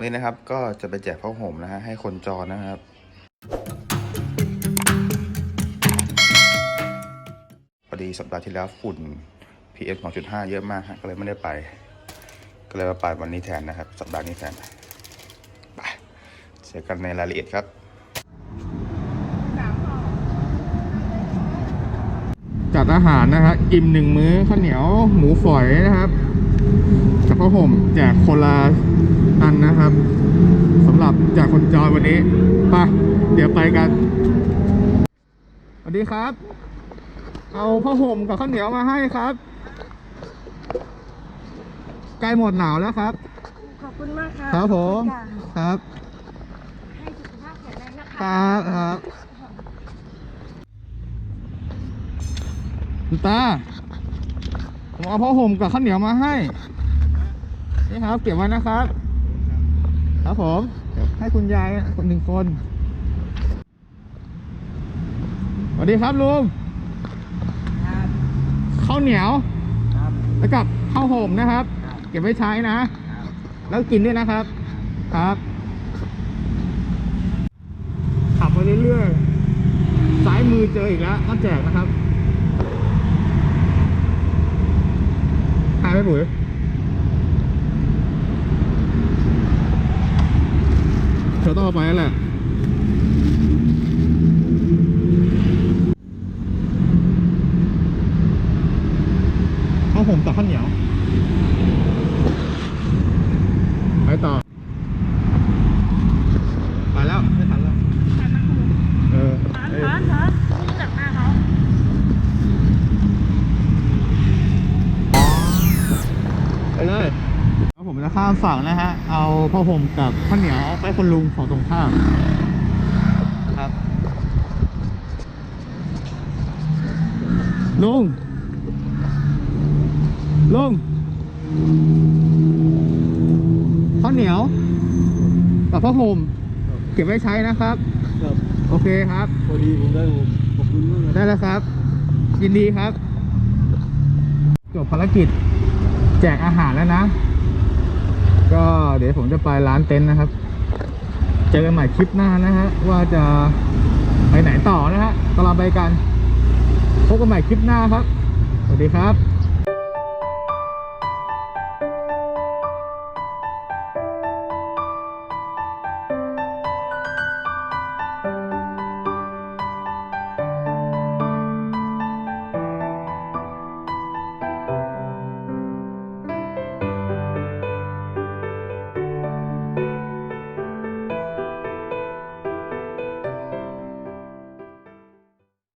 วันนี้นะครับก็จะไปแจกผ้าห่มนะฮะให้คนจรนะครับ พอดีสัปดาห์ที่แล้วฝุ่น PM 2.5 เยอะมากฮะก็เลยไม่ได้ไป ก็เลยมาไปวันนี้แทนนะครับ สัปดาห์นี้แทนไปเจอกันในรายละเอียดครับจัดอาหารนะฮะอิ่มหนึ่งมื้อข้าวเหนียวหมูฝอยนะครับกับผ้าห่มแจกคนละ อันนะครับสำหรับจากคนจอยวันนี้ไปเดี๋ยวไปกันสวัสดีครับ เอาผ้าห่มกับข้าวเหนียวมาให้ครับ ใกล้หมดหนาวแล้วครับ ขอบคุณมากค่ะครับผมขอบคุณค่ะครับให้สุขภาพแข็งแรงนะคคะรับครับคุณตาผมเอาผ้าห่มกับข้าวเหนียวมาให้นี่ครับ เก็บไว้นะครับ ครับผมเดี๋ยวให้คุณยายคนหนึ่งคนสวัสดีครับลุงครับข้าวเหนียวครับแล้วกับข้าวห่มนะครับ เก็บไว้ใช้นะ แล้วกินด้วยนะครับ ครับ ขับไปเรื่อยๆซ้ายมือเจออีกแล้วก็แจกนะครับหายไปปุ๋ยเธ อบไหมแหละข้าวห่มกับข้าวเหนียว ไปต่อ ไปแล้ว ไม่ทันแล้ว เออ ถอน เอ้ย ถอนถอนไม่รู้จักหน้าเขา ไปเลยแล้ว ผมจะข้ามฝั่งนะฮะ เอาผ้าห่มกับข้าวเหนียวไปคนลุงฝั่งตรงข้ามครับลุงลุงข้าวเหนียว กับผ้าห่มเก็บไว้ใช้นะครับ ครับโอเคครับ พอดีผมได้ผมขอบคุณมากเลยได้แล้วครับ ยินดีครับ จบภารกิจ แจกอาหารแล้วนะ ก็เดี๋ยวผมจะไปร้านเต็นท์นะครับ เจอกันใหม่คลิปหน้านะฮะ ว่าจะไปไหนต่อนะฮะตลอดไปกัน พบกันใหม่คลิปหน้าครับ สวัสดีครับ